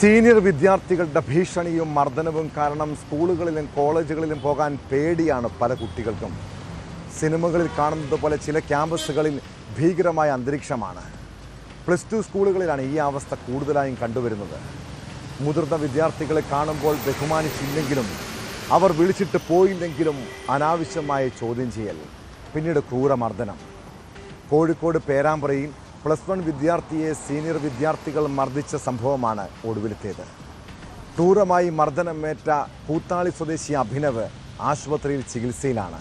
Senior വിദ്യാർത്ഥികളുടെ ഭീഷണിയും മർദ്ദനവും കാരണം സ്കൂളുകളിലും കോളേജുകളിലും പോകാൻ പേടിയാണ് പല കുട്ടികൾക്കും. സിനിമകളിൽ കാണുന്നത് പോലെ ചില ക്യാമ്പസുകളിൽ ഭീകരമായ അന്തരീക്ഷമാണ്. പ്ലസ് ടു സ്കൂളുകളിലാണ് ഈ അവസ്ഥ കൂടുതലായും കണ്ടുവരുന്നത്. മുതിർന്ന വിദ്യാർത്ഥികളെ കാണുമ്പോൾ ബഹുമാനിച്ചില്ലെങ്കിലും അവർ വിളിച്ചിട്ട് പോയില്ലെങ്കിലും അനാവശ്യമായ ചോദ്യം ചെയ്യൽ പിന്നീട് ക്രൂരമർദ്ദനം. കോഴിക്കോട് പേരാമ്പ്രയിൽ പ്ലസ് വൺ വിദ്യാർത്ഥിയെ സീനിയർ വിദ്യാർത്ഥികൾ മർദ്ദിച്ച സംഭവമാണ് ഒടുവിലത്തേത്. ക്രൂരമായി മർദ്ദനമേറ്റ കൂത്താളി സ്വദേശി അഭിനവ് ആശുപത്രിയിൽ ചികിത്സയിലാണ്.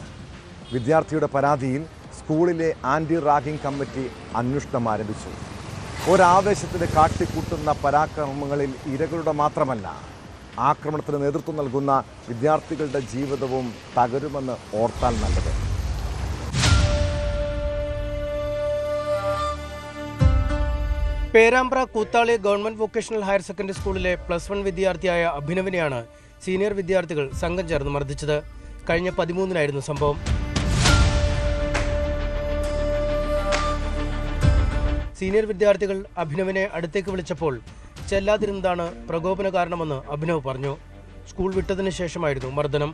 വിദ്യാർത്ഥിയുടെ പരാതിയിൽ സ്കൂളിലെ ആന്റി റാഗിംഗ് കമ്മിറ്റി അന്വേഷണം ആരംഭിച്ചു. ഒരാവേശത്തിന് കാട്ടിക്കൂട്ടുന്ന പരാക്രമങ്ങളിൽ ഇരകളുടെ മാത്രമല്ല ആക്രമണത്തിന് നേതൃത്വം നൽകുന്ന വിദ്യാർത്ഥികളുടെ ജീവിതവും തകരുമെന്ന് ഓർത്താൽ നല്ലത്. Perambra Koothali government vocational higher secondary സ്കൂളിലെ പ്ലസ് വൺ വിദ്യാർത്ഥിയായ അഭിനവിനെയാണ് സീനിയർ വിദ്യാർത്ഥികൾ സംഘം ചേർന്ന് മർദ്ദിച്ചത്. കഴിഞ്ഞ പതിമൂന്നിനായിരുന്നു സംഭവം. സീനിയർ വിദ്യാർത്ഥികൾ അഭിനവിനെ അടുത്തേക്ക് വിളിച്ചപ്പോൾ ചെല്ലാതിരുന്നതാണ് പ്രകോപന കാരണമെന്ന് അഭിനവ് പറഞ്ഞു. സ്കൂൾ വിട്ടതിന് ശേഷമായിരുന്നു മർദ്ദനം.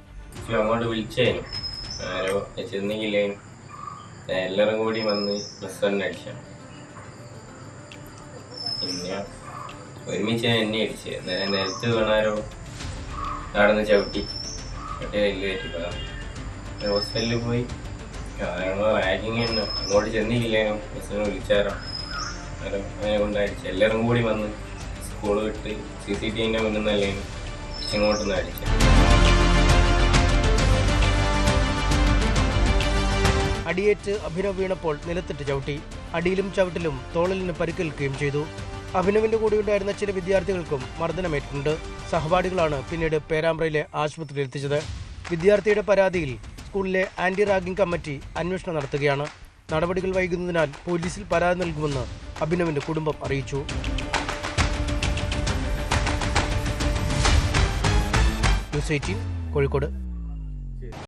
അങ്ങോട്ട് വിളിച്ചേനു എല്ലാവരും കൂടി വന്ന് പ്ലസ് വൺ അടിച്ച. പിന്നെ ഒരുമിച്ച് എന്നെ അടിച്ച് നിലത്ത് വീണാരോ നടന്ന് ചവിട്ടി. കയറ്റി ഹോസ്പിറ്റലിൽ പോയി. റാഗിങ് തന്നെ. അങ്ങോട്ട് ചെന്നില്ലേനു ബസ്സിനെ വിളിച്ചാരോ അങ്ങനെ അതിനെ കൊണ്ട് അടിച്ചു. എല്ലാവരും കൂടി വന്ന് സ്കൂൾ വിട്ട് സി സി ടി വിന്റെ മുന്നിൽ നിന്നല്ലേനു ഇങ്ങോട്ടൊന്ന് അടിച്ചു. അടിയേറ്റ് അഭിനവ് വീണപ്പോൾ നിലത്തിട്ട് ചവിട്ടി. അടിയിലും ചവിട്ടിലും തോളലിന് പരിക്കേൽക്കുകയും ചെയ്തു. അഭിനവിന്റെ കൂടെ ഉണ്ടായിരുന്ന ചില വിദ്യാർത്ഥികൾക്കും മർദ്ദനമേറ്റിട്ടുണ്ട്. സഹപാഠികളാണ് പിന്നീട് പേരാമ്പ്രയിലെ ആശുപത്രിയിൽ എത്തിച്ചത്. വിദ്യാർത്ഥിയുടെ പരാതിയിൽ സ്കൂളിലെ ആന്റി റാഗിംഗ് കമ്മിറ്റി അന്വേഷണം നടത്തുകയാണ്. നടപടികൾ വൈകുന്നതിനാൽ പോലീസിൽ പരാതി നൽകുമെന്ന് അഭിനവിന്റെ കുടുംബം അറിയിച്ചു. ന്യൂസ് കോഴിക്കോട്.